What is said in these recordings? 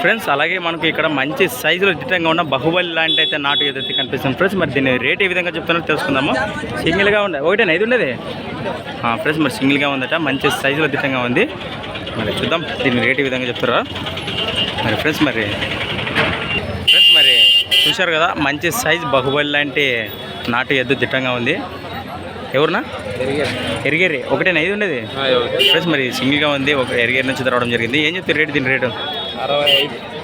Friends అలాగే మనకు ఇక్కడ మంచి సైజులో దిట్టంగా ఉన్న బాహుబలి లాంటి అయితే నాటు ఏదైతే కనిపిస్తుంది ఫ్రెండ్స్ మరి దీని రేట్ ఏ విధంగా చెప్తున్నారో తెలుసుకుందాము. సింగిల్గా ఉండే ఒకటేనా? ఐదు ఉండేది ఫ్రెండ్స్ మరి సింగిల్గా ఉందట. మంచి సైజులో దిట్టంగా ఉంది. మరి చూద్దాం దీని రేట్ ఏ విధంగా చెప్తారా మరి ఫ్రెండ్స్ మరి ఫ్రెండ్స్ మరి చూశారు కదా మంచి సైజ్ బాహుబలి లాంటి నాటు ఎద్దు దిట్టంగా ఉంది. ఎవరునా? ఎరిగేరి. ఒకటేనా? ఐదు ఉండేది ఫ్రెండ్స్ మరి సింగిల్గా ఉంది. ఒక ఎరిగేరి నుంచి రావడం జరిగింది. ఏం చెప్తారు రేట్ దీని రేటు? అరవై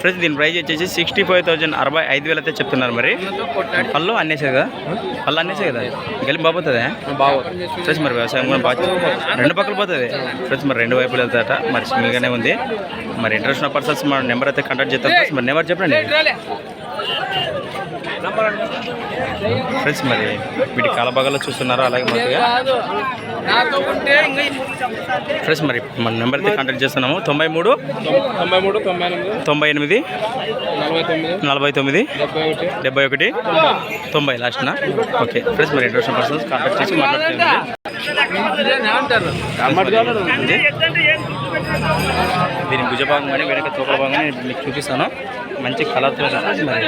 ఫ్రెండ్స్ దీని ప్రైస్ వచ్చేసి సిక్స్టీ ఫైవ్ థౌసండ్ అరవై ఐదు వేలు అయితే చెప్తున్నారు మరి. పళ్ళు అన్నేసే కదా? పళ్ళు అన్నేసే కదా? గెలి బాగుతుందా బాగుంది ఫ్రెండ్స్ మరి వ్యవసాయం కూడా బాగా రెండు పక్కలు పోతుంది. ఫ్రెండ్స్ మరి రెండు వైపులు వెళ్తాట మరి సింగిల్గానే ఉంది. మరి ఇంట్రెస్ట్ ఉన్న పర్సన్స్ మన నెంబర్ అయితే కాంటాక్ట్ చేస్తాం ఫ్రెండ్స్ మరి నెంబర్ చెప్పండి. ఫ్రెండ్స్ మరి వీటి కాలభాగాల్లో చూస్తున్నారా? అలాగే మంచిగా ఫ్రెండ్స్ మరి మన నెంబర్ అయితే కాంటాక్ట్ చేస్తున్నాము. తొంభై మూడు తొంభై మూడు తొంభై ఎనిమిది తొంభై ఎనిమిది నలభై తొమ్మిది డెబ్బై ఒకటి. తొంభై లాస్ట్నా ఓకే ఫ్రెండ్స్ మరి ఇంట్రెస్ట్ పర్సన్స్ కాంటాక్ట్ చేసి మాట్లాడుతుంది. దీని భుజ భాగం కానీ వెనక తోకల భాగం కానీ మీకు చూపిస్తాను. మంచి కలర్తో మరి.